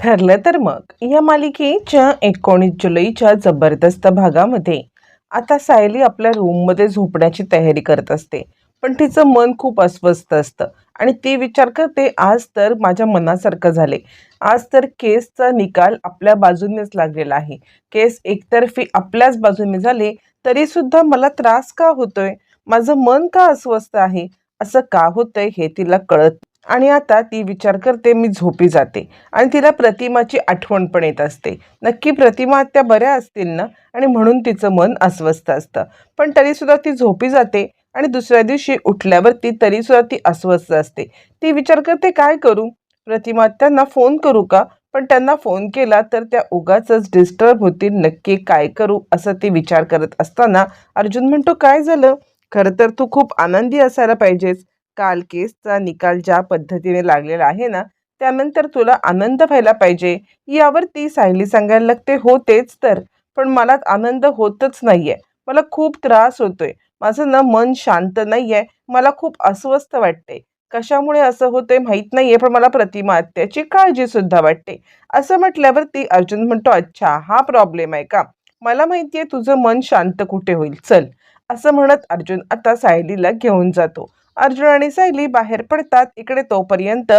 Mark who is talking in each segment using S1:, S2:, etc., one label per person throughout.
S1: ठरलं तर मग. या मालिकेच्या एकोणीस जुलैच्या जबरदस्त भागामध्ये आता सायली आपल्या रूममध्ये झोपण्याची तयारी करत असते. पण तिचं मन खूप अस्वस्थ असतं आणि ती विचार करते आज तर माझ्या मनासारखं झाले. आज तर केसचा निकाल आपल्या बाजूनेच लागलेला आहे. केस एकतर्फी आपल्याच बाजूने झाले तरीसुद्धा मला त्रास का होतोय? माझं मन का अस्वस्थ आहे? असं का होतंय हे तिला कळत आणि आता ती विचार करते मी झोपी जाते. आणि तिला प्रतिमाची आठवण पण येत असते. नक्की प्रतिमा त्या बऱ्या असतील ना? आणि म्हणून तिचं मन अस्वस्थ असतं. पण तरीसुद्धा ती झोपी जाते आणि दुसऱ्या दिवशी उठल्यावरती तरीसुद्धा ती अस्वस्थ असते. ती विचार करते काय करू? प्रतिमा त्यांना फोन करू का? पण त्यांना फोन केला तर त्या उगाच डिस्टर्ब होतील. नक्की काय करू? असं ती विचार करत असताना अर्जुन म्हणतो काय झालं? खरं तर तू खूप आनंदी असायला पाहिजेस. काल केसचा निकाल ज्या पद्धतीने लागलेला आहे ना त्यानंतर तुला आनंद व्हायला पाहिजे. यावर ती सायली सांगायला लागते हो तेच तर पण मला आनंद होतच नाहीये. मला खूप त्रास होतोय. माझं ना मन शांत नाहीये. मला खूप अस्वस्थ वाटते कशामुळे असं होतंय माहीत नाहीये पण मला प्रतिमा त्याची काळजी सुद्धा वाटते. असं म्हटल्यावर ती अर्जुन म्हणतो अच्छा हा प्रॉब्लेम आहे का? मला माहितीये तुझं मन शांत कुठे होईल. चल. असं म्हणत अर्जुन आता सायलीला घेऊन जातो. अर्जुन आणि सायली बाहेर पडतात. इकडे तोपर्यंत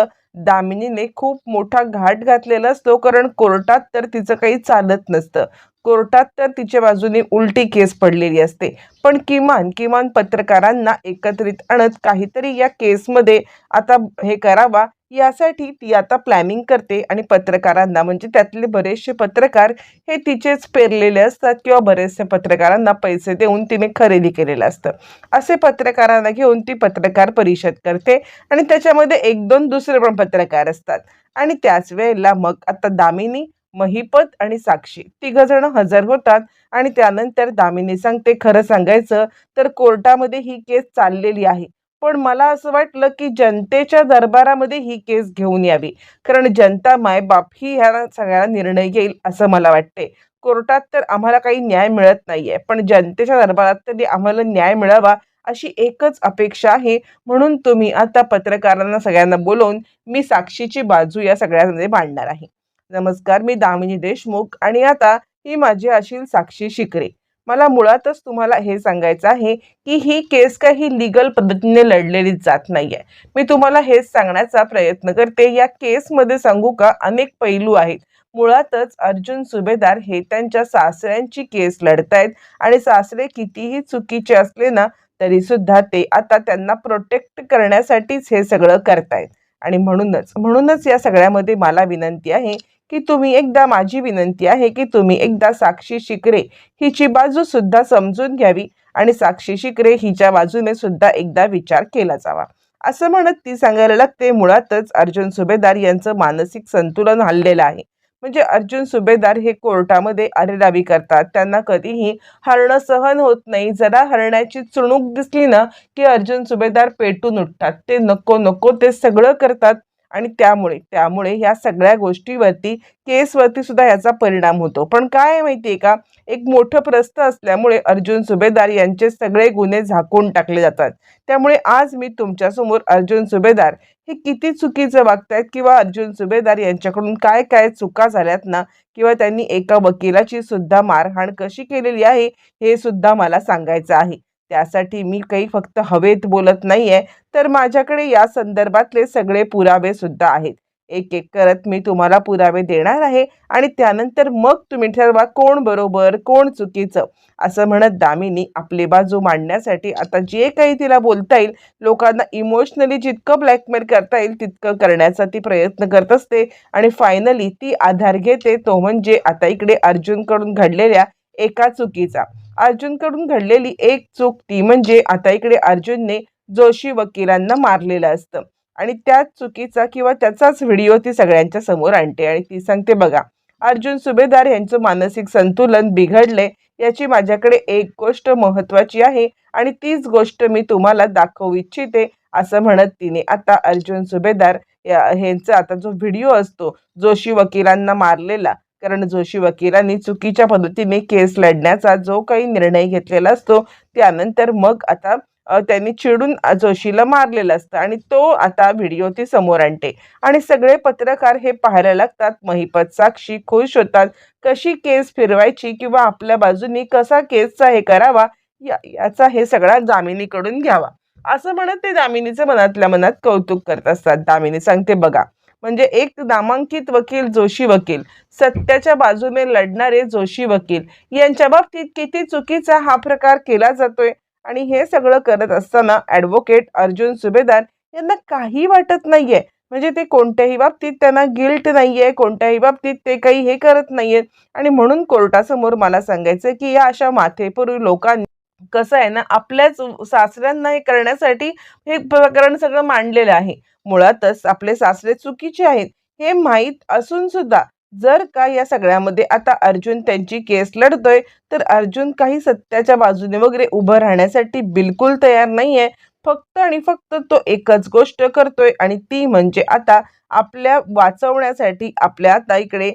S1: दामिनीने खूप मोठा घाट घातलेला असतो. कारण कोर्टात तर तिचं काही चालत नसतं. कोर्टात तर तिच्या बाजूने उलटी केस पडलेली असते. पण किमान किमान पत्रकारांना एकत्रित आणत काहीतरी या केसमध्ये आता हे करावा. यासाठी ती आता प्लॅनिंग करते आणि पत्रकारांना म्हणजे त्यातले बरेचसे पत्रकार हे तिचेच पेरलेले असतात किंवा बरेचसे पत्रकारांना पैसे देऊन तिने खरेदी केलेलं असतं. असे पत्रकारांना घेऊन ती पत्रकार परिषद करते आणि त्याच्यामध्ये एक दोन दुसरे पण पत्रकार असतात. आणि त्याच वेळेला मग आता दामिनी महिपत आणि साक्षी तिघंजणं हजर होतात आणि त्यानंतर दामिनी सांगते खरं सांगायचं तर कोर्टामध्ये ही केस चाललेली आहे. पण मला असं वाटलं की जनतेच्या दरबारामध्ये ही केस घेऊन यावी. कारण जनता मायबाप ही ह्या सगळ्याला निर्णय घेईल असं मला वाटते कोर्टात तर आम्हाला काही न्याय मिळत नाहीये. पण जनतेच्या दरबारात तरी आम्हाला न्याय मिळावा अशी एकच अपेक्षा आहे. म्हणून तुम्ही आता पत्रकारांना सगळ्यांना बोलवून मी साक्षीची बाजू या सगळ्यांमध्ये मांडणार आहे. नमस्कार मी दामिनी देशमुख आणि आता ही माझी अशील साक्षी शिकरे. मला मुळातच तुम्हाला हे सांगायचं आहे की ही केस काही लिगल पद्धतीने लढलेली जात नाही आहे मी तुम्हाला हेच सांगण्याचा प्रयत्न करते. या केसमध्ये सांगू का अनेक पैलू आहेत. मुळातच अर्जुन सुभेदार हे त्यांच्या सासऱ्यांची केस लढतायत आणि सासरे कितीही चुकीचे असले ना तरी सुद्धा ते आता त्यांना प्रोटेक्ट करण्यासाठीच हे सगळं करतायत. आणि म्हणूनच म्हणूनच या सगळ्यामध्ये मला विनंती आहे की तुम्ही एकदा माझी विनंती आहे की तुम्ही एकदा साक्षी शिकरे हिची बाजू सुद्धा समजून घ्यावी आणि साक्षी शिकरे हिच्या बाजूने सुद्धा एकदा विचार केला जावा. असं म्हणत ती सांगायला लागते मुळातच अर्जुन सुभेदार यांचं मानसिक संतुलन हल्लेलं आहे. म्हणजे अर्जुन सुभेदार हे कोर्टामध्ये अरेरावी करतात. त्यांना कधीही हरणं सहन होत नाही. जरा हरण्याची चुणूक दिसली ना की अर्जुन सुभेदार पेटून उठतात. ते नको नको ते सगळं करतात. आणि त्यामुळे त्यामुळे ह्या सगळ्या गोष्टीवरती केसवरती सुद्धा याचा परिणाम होतो. पण काय माहिती आहे का? एक मोठं प्रस्थ असल्यामुळे अर्जुन सुभेदार यांचे सगळे गुन्हे झाकून टाकले जातात. त्यामुळे आज मी तुमच्यासमोर अर्जुन सुभेदार हे किती चुकीचं वागतायत किंवा अर्जुन सुभेदार यांच्याकडून काय काय चुका झाल्यात ना? किंवा त्यांनी एका वकिलाची सुद्धा मारहाण कशी केलेली आहे हे सुद्धा मला सांगायचं आहे. त्यासाठी मी काही फक्त हवेत बोलत नाही आहे तर माझ्याकडे या संदर्भातले सगळे पुरावे सुद्धा आहेत. एक एक करत मी तुम्हाला पुरावे देणार आहे आणि त्यानंतर मग तुम्ही ठरवा कोण बरोबर कोण चुकीचं असं म्हणत दामिनी आपली बाजू मांडण्यासाठी आता जे काही तिला बोलता येईल लोकांना इमोशनली जितकं ब्लॅकमेल करता येईल तितकं करण्याचा ती प्रयत्न करत असते आणि फायनली ती आधार घेते तो म्हणजे आता इकडे अर्जुनकडून घडलेल्या एका चुकीचा. अर्जुनकडून घडलेली एक चूक ती म्हणजे आता इकडे अर्जुनने जोशी वकिलांना मारलेलं असतं. आणि त्याच चुकीचा किंवा त्याचाच व्हिडिओ ती सगळ्यांच्या समोर आणते आणि ती सांगते बघा अर्जुन सुभेदार यांचं मानसिक संतुलन बिघडले याची माझ्याकडे एक गोष्ट महत्वाची आहे आणि तीच गोष्ट मी तुम्हाला दाखवू इच्छिते असं म्हणत तिने आता अर्जुन सुभेदार या ह्यांचा आता जो व्हिडिओ असतो जोशी वकिलांना मारलेला कारण जोशी वकिलांनी चुकीच्या पद्धतीने केस लढण्याचा जो काही निर्णय घेतलेला असतो त्यानंतर मग आता त्यांनी चिडून जोशीला मारलेलं असतं आणि तो आता व्हिडिओ ती समोर आणते. आणि सगळे पत्रकार हे पाहायला लागतात महिपत साक्षी खुश होतात कशी केस फिरवायची किंवा आपल्या बाजूनी कसा केसचा हे करावा या याचा हे सगळा दामिनीकडून घ्यावा. असं म्हणत ते दामिनीचं मनातल्या मनात कौतुक करत असतात. दामिनी सांगते बघा म्हणजे एक नामांकित वकील जोशी वकील. सत्याच्या बाजूने लढणारे जोशी वकील. यांच्या बाबतीत किती चुकीचा हा प्रकार केला जातोय? आणि हे सगळं करत असताना ॲडव्होकेट अर्जुन सुभेदार यांना काही वाटत नाहीये. म्हणजे ते कोणत्याही बाबतीत त्यांना गिल्ट नाहीये कोणत्याही बाबतीत ते काही हे करत नाहीयेत आणि म्हणून कोर्टासमोर मला सांगायचं की या अशा माथेपूर्वी लोकांनी कसं आहे ना आपल्याच सासऱ्यांना हे करण्यासाठी हे प्रकरण सगळं मांडलेलं आहे. मुळातच आपले सासरे चुकीचे आहेत हे माहीत असून सुद्धा जर का या सगळ्यामध्ये आता अर्जुन त्यांची केस लढतोय तर अर्जुन काही सत्याच्या बाजूने वगैरे उभं राहण्यासाठी बिलकुल तयार नाहीये. फक्त आणि फक्त तो एकच गोष्ट करतोय आणि ती म्हणजे आता आपल्या वाचवण्यासाठी आपल्या आता इकडे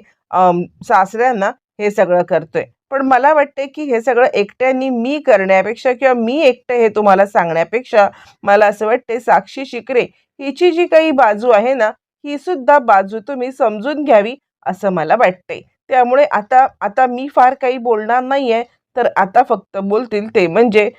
S1: सासऱ्यांना हे सगळं करतोय. पण मला वाटते की हे सगळं एकट्याने मी करण्यापेक्षा किंवा मी एकटं हे तुम्हाला सांगण्यापेक्षा मला असं वाटते साक्षी शिकरे हिची जी काही बाजू आहे ना ही सुद्धा बाजू तुम्ही समजून घ्यावी असं मला वाटते त्यामुळे आता आता मी फार काही बोलणार नाही आहे तर आता फक्त बोलतील ते म्हणजे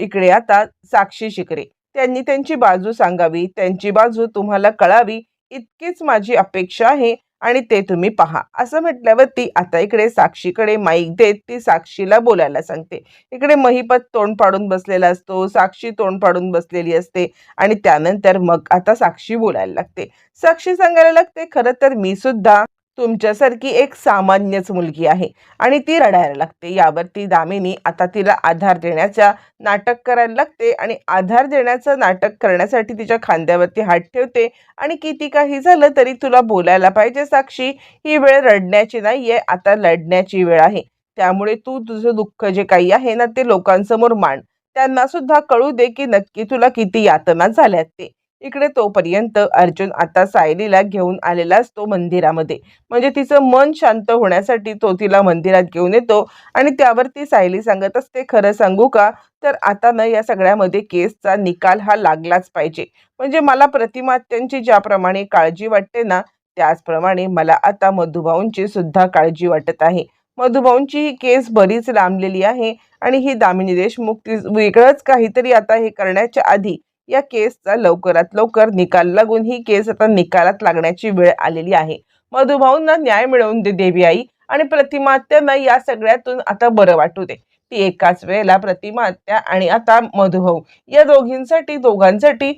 S1: इकडे आता साक्षी शिकरे. त्यांनी त्यांची बाजू सांगावी त्यांची बाजू तुम्हाला कळावी इतकीच माझी अपेक्षा आहे. आणि ते तुम्ही पहा. असं म्हटल्यावरती आता इकडे साक्षीकडे माईक देत ती साक्षीला बोलायला सांगते. इकडे महिपत तोंड पाडून बसलेला असतो साक्षी तोंड पाडून बसलेली असते आणि त्यानंतर मग आता साक्षी बोलायला लागते. साक्षी सांगायला लागते खरं तर मी सुद्धा तुमच्यासारखी एक सामान्यच मुलगी आहे आणि ती रडायला लागते. यावरती दामिनी आता तिला आधार देण्याचा नाटक करायला लागते आणि आधार देण्याचं नाटक करण्यासाठी तिच्या खांद्यावरती हात ठेवते आणि किती काही झालं तरी तुला बोलायला पाहिजे साक्षी. ही वेळ रडण्याची नाही आहे आता लढण्याची वेळ आहे. त्यामुळे तू तुझं दुःख जे काही आहे ना ते लोकांसमोर मांड. त्यांना सुद्धा कळू दे की नक्की तुला किती यातना झाल्यात ते. इकडे तोपर्यंत अर्जुन आता सायलीला घेऊन आलेला असतो मंदिरामध्ये. म्हणजे तिचं मन शांत होण्यासाठी तो तिला मंदिरात घेऊन येतो आणि त्यावरती सायली सांगत असते खरं सांगू का? तर आता ना या सगळ्यामध्ये केसचा निकाल हा लागलाच पाहिजे. म्हणजे मला प्रतिमात्यांची ज्याप्रमाणे काळजी वाटते ना त्याचप्रमाणे मला आता मधुभाऊंची सुद्धा काळजी वाटत आहे. मधुभाऊंची ही केस बरीच लांबलेली आहे आणि ही दामिनी देशमुख ती वेगळंच काहीतरी आता हे करण्याच्या आधी या केसचा लवकरात लवकर निकाल लागून ही केस आता निकालात लागण्याची वेळ आलेली आहे. मधुभाऊंना न्याय मिळवून दे देवी आई आणि प्रतिमात्यांना या सगळ्यातून आता बरं वाटू दे. ती एकाच वेळेला प्रतिमात्या आणि आता मधुभाऊ या दोघींसाठी दोघांसाठी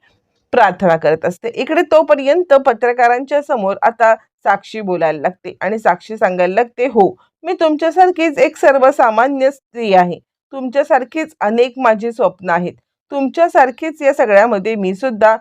S1: प्रार्थना करत असते. इकडे तोपर्यंत पत्रकारांच्या समोर आता साक्षी बोलायला लागते आणि साक्षी सांगायला लागते हो मी तुमच्यासारखीच एक सर्वसामान्य स्त्री आहे. तुमच्यासारखीच अनेक माझी स्वप्न आहेत. तुमच्यासारखीच या सगळ्यामध्ये मी सुद्धा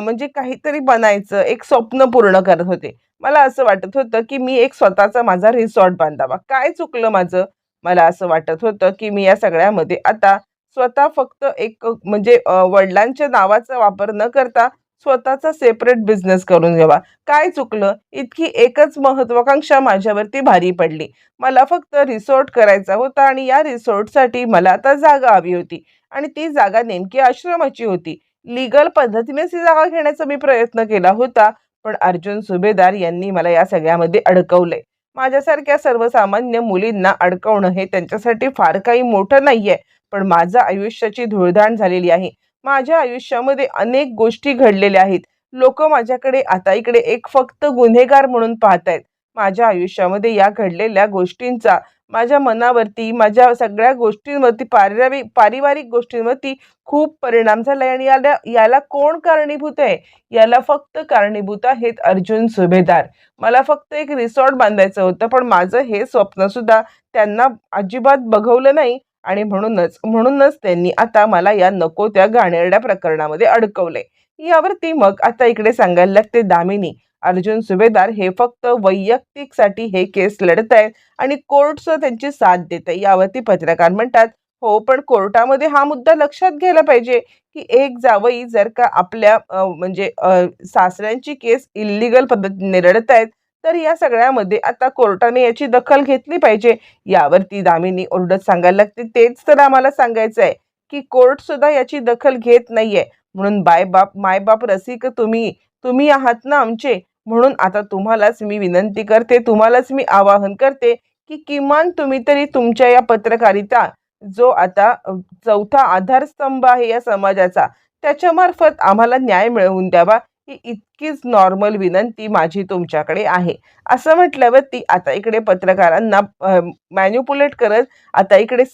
S1: म्हणजे काहीतरी बनायचं एक स्वप्न पूर्ण करत होते. मला असं वाटत होतं की मी एक स्वतःचा माझा रिसॉर्ट बांधावा. काय चुकलं माझं? मला असं वाटत होतं की मी या सगळ्यामध्ये आता स्वतः फक्त एक म्हणजे वडिलांच्या नावाचा वापर न करता स्वतःचा सेपरेट बिझनेस करून घ्यावा. काय चुकलं? इतकी एकच महत्वाकांक्षा माझ्यावरती भारी पडली. मला फक्त रिसॉर्ट करायचा होता आणि या रिसॉर्टसाठी मला आता जागा हवी होती. आणि ती जागा नेमकी आश्रमाची होती. लिगल पद्धतीनेच ही जागा घेण्याचा मी प्रयत्न केला होता पण अर्जुन सुभेदार यांनी मला या सगळ्यामध्ये अडकवलंय. माझ्यासारख्या सर्वसामान्य मुलींना अडकवणं हे त्यांच्यासाठी फार काही मोठं नाहीये पण माझं आयुष्याची धुळधाण झालेली आहे. माझ्या आयुष्यामध्ये अनेक गोष्टी घडलेल्या आहेत. लोक माझ्याकडे आता इकडे एक फक्त गुन्हेगार म्हणून पाहत आहेत माझ्या आयुष्यामध्ये या घडलेल्या गोष्टींचा माझ्या मनावरती माझ्या सगळ्या गोष्टींवरती पारिवारिक पारिवारिक गोष्टींवरती खूप परिणाम झालाय आणि याला याला कोण कारणीभूत आहे? याला फक्त कारणीभूत आहेत अर्जुन सुभेदार. मला फक्त एक रिसॉर्ट बांधायचं होतं पण माझं हे स्वप्न सुद्धा त्यांना अजिबात बघवलं नाही. आणि म्हणूनच म्हणूनच त्यांनी आता मला या नको त्या घाणेरड्या प्रकरणामध्ये अडकवले. यावरती मग आता इकडे सांगायला लागते दामिनी अर्जुन सुभेदार हे फक्त वैयक्तिकसाठी हे केस लढत आहेत आणि कोर्टचं त्यांची साथ देत आहे यावरती पत्रकार म्हणतात हो पण कोर्टामध्ये हा मुद्दा लक्षात घ्यायला पाहिजे की एक जावई जर का आपल्या म्हणजे सासऱ्यांची केस इल्लिगल पद्धतीने लढत आहेत तर या सगळ्यामध्ये आता कोर्टाने याची दखल घेतली पाहिजे. यावरती दामिनी ओरडत सांगायला लागते. तेच तर आम्हाला सांगायचं आहे की कोर्ट सुद्धा याची दखल घेत नाहीये. म्हणून बायबाप मायबाप रसिक तुम्ही तुम्ही आहात ना आमचे. म्हणून आता तुम्हालाच मी विनंती करते तुम्हालाच मी आवाहन करते की किमान तुम्ही तरी तुमच्या या पत्रकारिता जो आता चौथा आधारस्तंभ आहे या समाजाचा त्याच्यामार्फत आम्हाला न्याय मिळवून द्यावा. ही इतकीच नॉर्मल विनंती माझी तुमच्याकडे आहे. असं म्हटल्यावर ती आता इकडे पत्रकारांना मॅन्युपुलेट करत आता इकडे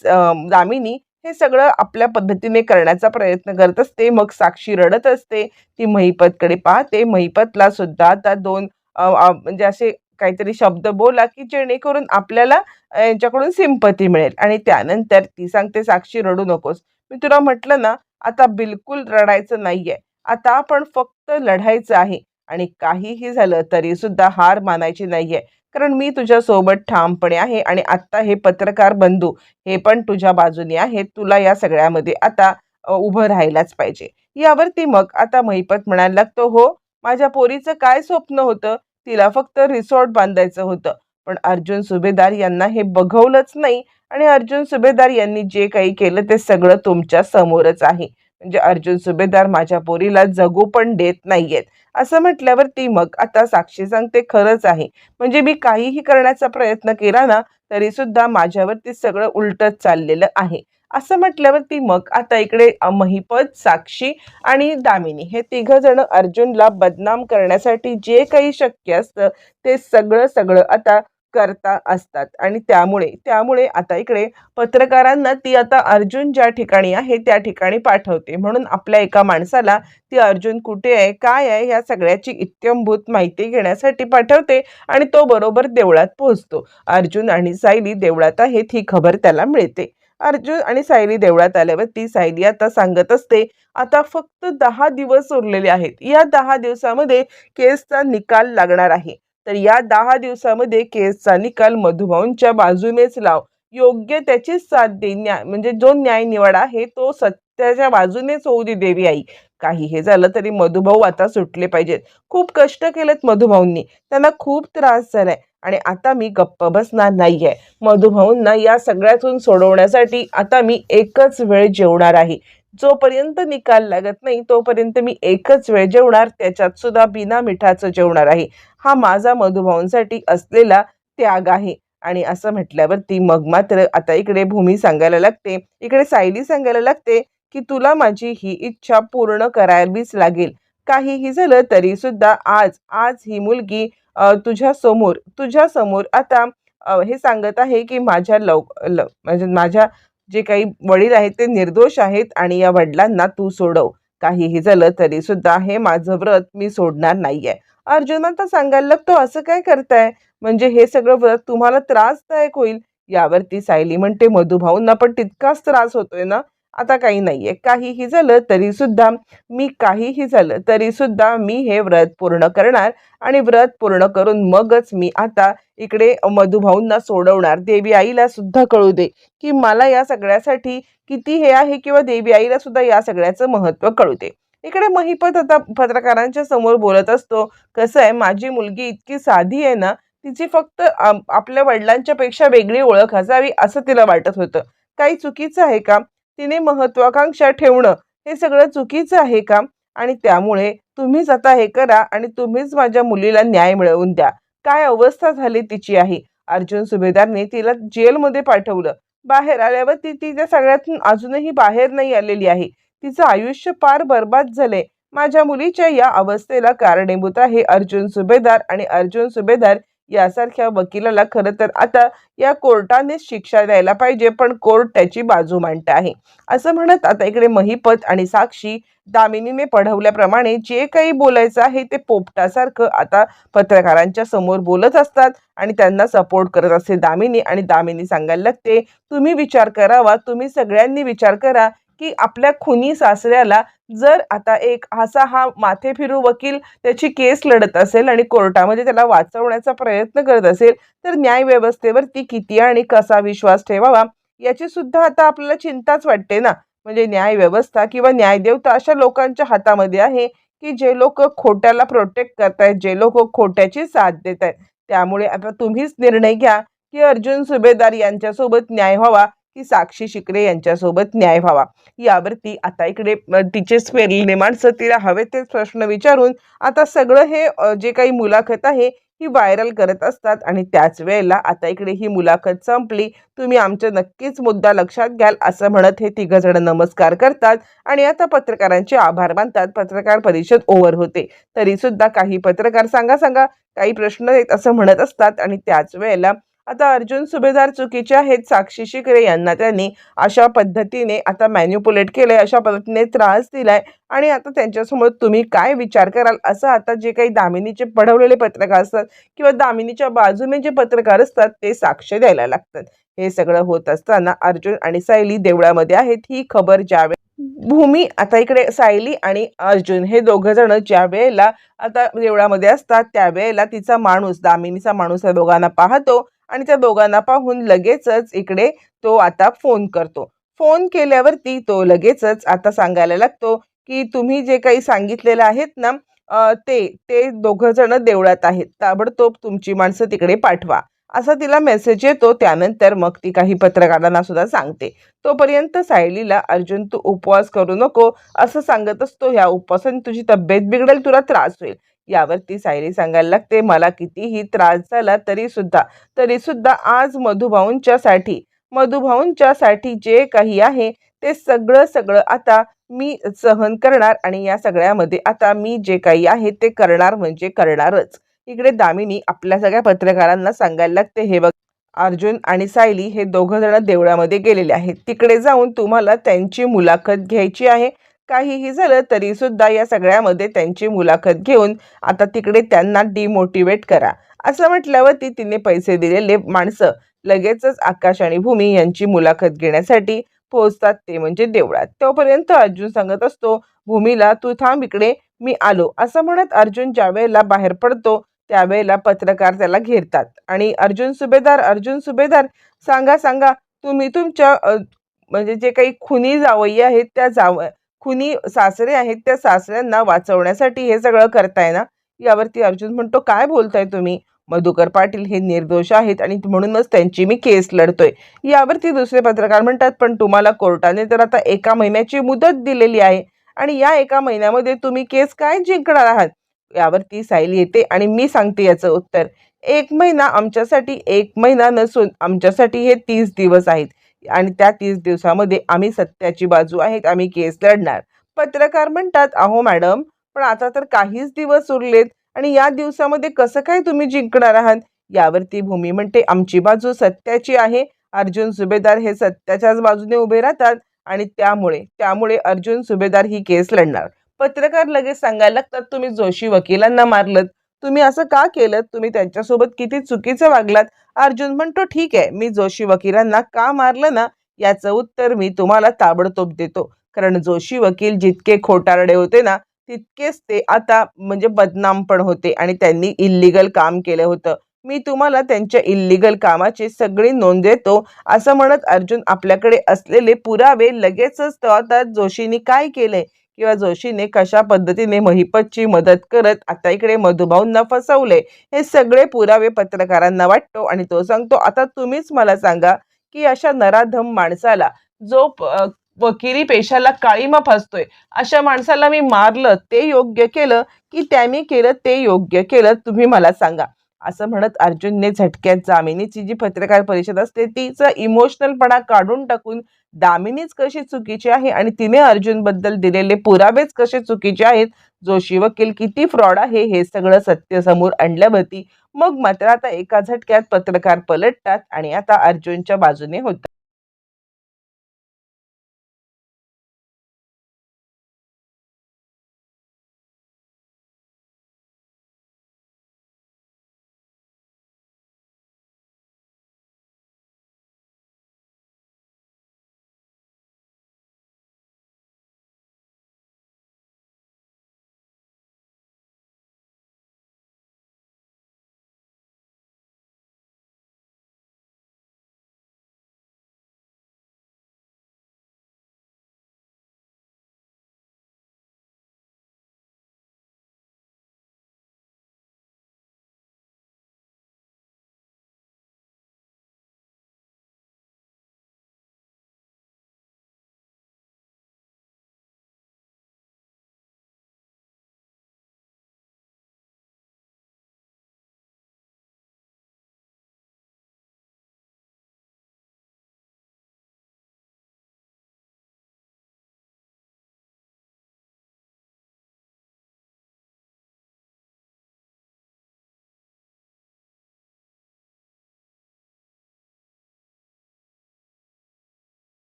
S1: दामिनी हे सगळं आपल्या पद्धतीने करण्याचा प्रयत्न करत असते. मग साक्षी रडत असते. ती महिपतकडे पाहते. महिपतला सुद्धा आता दोन म्हणजे असे काहीतरी शब्द बोला की जेणेकरून आपल्याला यांच्याकडून सिंपती मिळेल. आणि त्यानंतर ती सांगते साक्षी रडू नकोस. मी तुला म्हटलं ना आता बिलकुल रडायचं नाहीये. आता आपण फक्त लढायचं आहे. आणि काहीही झालं तरी सुद्धा हार मानायची नाहीये. कारण मी तुझ्या सोबत ठामपणे आहे आणि आत्ता हे पत्रकार बंधू हे पण तुझ्या बाजूने आहेत. तुला या सगळ्यामध्ये आता उभं राहायलाच पाहिजे. यावरती मग आता महिपत म्हणायला लागतो हो माझ्या पोरीचं काय स्वप्न होतं? तिला फक्त रिसॉर्ट बांधायचं होतं. पण अर्जुन सुभेदार यांना हे बघवलंच नाही आणि अर्जुन सुभेदार यांनी जे काही केलं ते सगळं तुमच्या समोरच आहे. म्हणजे अर्जुन सुभेदार माझ्या पोरीला जगू पण देत नाहीयेत. असं म्हटल्यावर ती मग आता साक्षी सांगते खरंच आहे. म्हणजे मी काहीही करण्याचा प्रयत्न केला ना तरी सुद्धा माझ्यावरती सगळं उलटच चाललेलं आहे. असं म्हटल्यावर ती मग आता इकडे महिपद महिपत साक्षी आणि दामिनी हे तिघ जण अर्जुनला बदनाम करण्यासाठी जे काही शक्य असतं ते सगळं सगळं आता करता असतात. आणि त्यामुळे त्यामुळे आता इकडे पत्रकारांना ती आता अर्जुन ज्या ठिकाणी आहे त्या ठिकाणी पाठवते. म्हणून आपल्या एका माणसाला ती अर्जुन कुठे आहे काय आहे ह्या सगळ्याची इत्यंभूत माहिती घेण्यासाठी पाठवते आणि तो बरोबर देवळात पोहोचतो. अर्जुन आणि सायली देवळात आहेत ही खबर त्याला मिळते. अर्जुन आणि सायली देवळात आल्यावर ती सायली आता सांगत असते आता फक्त दहा दिवस उरलेले आहेत. या दहा दिवसामध्ये केसचा निकाल लागणार आहे. तर या दहा दिवसामध्ये केसचा निकाल मधुभाऊंच्या बाजूनेच लाव. योग्य त्याची साथ दे न्याय म्हणजे जो न्याय निवड आहे तो सत्याच्या बाजूनेच होऊ दे देवी आई. काही हे झालं तरी मधुभाऊ आता सुटले पाहिजेत. खूप कष्ट केलेत मधुभाऊंनी. त्यांना खूप त्रास झालाय. आणि आता मी गप्प बसणार नाहीये. मधुभाऊंना या सगळ्यातून सोडवण्यासाठी आता मी एकच वेळ जेवणार आहे. जोपर्यंत निकाल लागत नाही तोपर्यंत मी एकच वेळ जेवणार त्याच्यात सुद्धा बिना मिठाचं जेवणार आहे. हा माझा मधुभाऊंसाठी असलेला त्याग आहे. आणि असं म्हटल्यावरती मग मात्र आता इकडे भूमी सांगायला लागते इकडे सायली सांगायला लागते की तुला माझी ही इच्छा पूर्ण करावीच लागेल. काहीही झालं तरी सुद्धा आज आज ही मुलगी तुझ्या समोर तुझ्या समोर आता हे सांगत आहे की माझ्या लव म्हणजे माझ्या जे काही वडील आहेत ते निर्दोष आहेत आणि या वडिलांना तू सोडव. काहीही झालं तरी सुद्धा हे माझं व्रत मी सोडणार नाहीये. अर्जुन आता सांगायला लागतो असं काय करताय? म्हणजे हे सगळं व्रत तुम्हाला त्रासदायक होईल. यावरती सायली म्हणते मधुभाऊंना पण तितकाच त्रास होतोय ना? आता काही नाहीये. काहीही झालं तरी सुद्धा मी काहीही झालं तरी सुद्धा मी हे व्रत पूर्ण करणार आणि व्रत पूर्ण करून मगच मी आता इकडे मधुभाऊंना सोडवणार. देवी आईला सुद्धा कळू दे की मला या सगळ्यासाठी किती हे आहे किंवा देवी आईला सुद्धा या सगळ्याचं महत्त्व कळू दे. इकडे महिपत आता पत्रकारांच्या समोर बोलत असतो कसं आहे माझी मुलगी इतकी साधी आहे ना तिची फक्त आपल्या वडिलांच्या पेक्षा वेगळी ओळख असावी असं तिला वाटत होतं. काही चुकीचं आहे का? तिने महत्वाकांक्षा ठेवणं हे सगळं चुकीचं आहे का? आणि त्यामुळे तुम्हीच आता हे करा आणि तुम्हीच माझ्या मुलीला न्याय मिळवून द्या. काय अवस्था झाली तिची आहे? अर्जुन सुभेदारने तिला जेलमध्ये पाठवलं. बाहेर आल्यावर ती तिच्या सगळ्यातून अजूनही बाहेर नाही आलेली आहे. तिचं आयुष्य पार बर्बाद झाले माझ्या मुलीच्या या अवस्थेला कारणीभूत आहे अर्जुन सुभेदार आणि अर्जुन सुभेदार यासारख्या वकिलाला खरं तर आता या कोर्टानेच शिक्षा द्यायला पाहिजे पण कोर्ट त्याची बाजू मांडत आहे. असं म्हणत आता इकडे महिपत आणि साक्षी दामिनीने पढवल्याप्रमाणे जे काही बोलायचं आहे ते पोपटासारखं आता पत्रकारांच्या समोर बोलत असतात आणि त्यांना सपोर्ट करत असते दामिनी आणि दामिनी सांगायला लागते तुम्ही विचार करावा तुम्ही सगळ्यांनी विचार करा की आपल्या खुनी सासऱ्याला जर आता एक असा हा माथे फिरू वकील त्याची केस लढत असेल आणि कोर्टामध्ये त्याला वाचवण्याचा प्रयत्न करत असेल तर न्यायव्यवस्थेवरती किती आणि कसा विश्वास ठेवावा याची सुद्धा आता आपल्याला चिंताच वाटते ना. म्हणजे न्याय व्यवस्था किंवा न्यायदेवता अशा लोकांच्या हातामध्ये आहे की जे लोक खोट्याला प्रोटेक्ट करतायत जे लोक खोट्याची साथ देत आहेत त्यामुळे आता तुम्हीच निर्णय घ्या की अर्जुन सुभेदार यांच्यासोबत न्याय व्हावा की साक्षी शिकरे यांच्यासोबत न्याय व्हावा. यावरती आता इकडे तिचेच पेरलेले माणसं तिला हवे तेच प्रश्न विचारून आता सगळं हे जे काही मुलाखत आहे ही व्हायरल करत असतात आणि त्याच वेळेला आता इकडे ही मुलाखत संपली. तुम्ही आमचे नक्कीच मुद्दा लक्षात घ्याल असं म्हणत हे तिघजण नमस्कार करतात आणि आता पत्रकारांचे आभार मानतात. पत्रकार परिषद ओव्हर होते. तरी सुद्धा काही पत्रकार सांगा सांगा काही प्रश्न आहेत असं म्हणत असतात आणि त्याच वेळेला आता अर्जुन सुभेदार चुकीचे आहेत साक्षी शिकरे यांना त्यांनी अशा पद्धतीने आता मॅन्युपुलेट केलंय अशा पद्धतीने त्रास दिलाय. आणि आता त्यांच्यासमोर तुम्ही काय विचार कराल? असं आता जे काही दामिनीचे पढवलेले पत्रकार असतात किंवा दामिनीच्या बाजूने जे पत्रकार असतात ते साक्ष द्यायला लागतात. हे सगळं होत असताना अर्जुन आणि सायली देवळामध्ये आहेत ही खबर ज्यावेळी भूमी आता इकडे सायली आणि अर्जुन हे दोघं जण ज्या वेळेला आता देवळामध्ये असतात त्यावेळेला तिचा माणूस दामिनीचा माणूस या दोघांना पाहतो. आणि त्या दोघांना पाहून लगेचच इकडे तो आता फोन करतो. फोन केल्यावरती तो लगेचच आता सांगायला लागतो की तुम्ही जे काही सांगितलेलं आहेत ना ते ते दोघं जण देवळात आहेत. ताबडतोब तुमची माणसं तिकडे पाठवा. असा तिला मेसेज येतो. त्यानंतर मग ती काही पत्रकारांना सुद्धा सांगते. तोपर्यंत सायलीला अर्जुन तू उपवास करू नको. असं सांगत असतो ह्या उपवासाने तुझी तब्येत बिघडेल तुला त्रास होईल. यावरती सायली सांगायला लागते मला कितीही त्रास झाला तरी सुद्धा तरी सुद्धा आज मधुभाऊंच्या साठी मधुभाऊंच्या साठी जे काही आहे ते सगळं सगळं आता मी सहन करणार आणि या सगळ्यामध्ये आता मी जे काही आहे ते करणार म्हणजे करणारच. इकडे दामिनी आपल्या सगळ्या पत्रकारांना सांगायला लागते हे बघ अर्जुन आणि सायली हे दोघं जण देवळामध्ये गेलेले आहेत. तिकडे जाऊन तुम्हाला त्यांची मुलाखत घ्यायची आहे. काहीही झालं तरी सुद्धा या सगळ्यामध्ये त्यांची मुलाखत घेऊन आता तिकडे त्यांना डिमोटिवेट करा. असं म्हटल्यावरती तिने पैसे दिलेले माणसं लगेचच आकाश आणि भूमी यांची मुलाखत घेण्यासाठी पोहोचतात ते म्हणजे देवळात. तोपर्यंत अर्जुन सांगत असतो भूमीला तू थांब इकडे मी आलो. असं म्हणत अर्जुन ज्या वेळेला बाहेर पडतो त्यावेळेला पत्रकार त्याला घेरतात. आणि अर्जुन सुभेदार अर्जुन सुभेदार सांगा सांगा तुम्ही तुमच्या म्हणजे जे काही खुनी जावई आहेत त्या जाव खुनी सासरे आहेत त्या सासऱ्यांना वाचवण्यासाठी हे सगळं करताय ना? यावरती अर्जुन म्हणतो काय बोलताय तुम्ही? मधुकर पाटील हे निर्दोष आहेत आणि म्हणूनच त्यांची मी केस लढतोय. यावरती दुसरे पत्रकार म्हणतात पण तुम्हाला कोर्टाने तर आता एका महिन्याची मुदत दिलेली आहे आणि या एका महिन्यामध्ये तुम्ही केस काय जिंकणार आहात? यावरती साईल येते आणि मी सांगते याचं उत्तर. एक महिना आमच्यासाठी एक महिना नसून आमच्यासाठी हे तीस दिवस आहेत. आणि त्या तीस दिवसामध्ये आम्ही सत्याची बाजू आहेत आम्ही केस लढणार. पत्रकार म्हणतात अहो मॅडम पण आता तर काहीच दिवस उरलेत आणि या दिवसामध्ये कसं काय तुम्ही जिंकणार आहात? यावरती भूमी म्हणते आमची बाजू सत्याची आहे. अर्जुन सुभेदार हे सत्याच्याच बाजूने उभे राहतात आणि त्यामुळे त्यामुळे अर्जुन सुभेदार ही केस लढणार. पत्रकार लगेच सांगायला लागतात तुम्ही जोशी वकिलांना मारलत. तुम्ही असं का केलं तुम्ही त्यांच्यासोबत किती चुकीचं वागलात? अर्जुन म्हणतो ठीक आहे मी जोशी वकिलांना का मारलं ना? याचं उत्तर मी तुम्हाला ताबडतोब देतो. कारण जोशी वकील जितके खोटारडे होते ना तितकेच ते आता म्हणजे बदनाम पण होते आणि त्यांनी इल्लीगल काम केलं होतं. मी तुम्हाला त्यांच्या इल्लीगल कामाची सगळी नोंद देतो. असं म्हणत अर्जुन आपल्याकडे असलेले पुरावे लगेचच आता जोशीने काय केले किंवा जोशीने कशा पद्धतीने महिपतची मदत करत आता इकडे मधुभाऊंना फसवले हे सगळे पुरावे पत्रकारांना वाटतो आणि तो सांगतो आता तुम्हीच मला सांगा की अशा नराधम माणसाला जो वकिली पेशाला काळीमा फसतोय अशा माणसाला मी मारलं ते योग्य केलं की त्यांनी केलं ते योग्य केलं तुम्ही मला सांगा. असं म्हणत अर्जुनने झटक्यात जामिनीची जी पत्रकार परिषद असते तिचा इमोशनलपणा काढून टाकून दामिनीच कशी चुकीची आहे आणि तिने अर्जुनबद्दल दिलेले पुरावेच कसे चुकीचे आहेत जोशी वकील किती फ्रॉड आहे हे सगळं सत्य समोर आणल्यावरती मग मात्र आता एका झटक्यात पत्रकार पलटतात आणि आता अर्जुनच्या बाजूने होतात.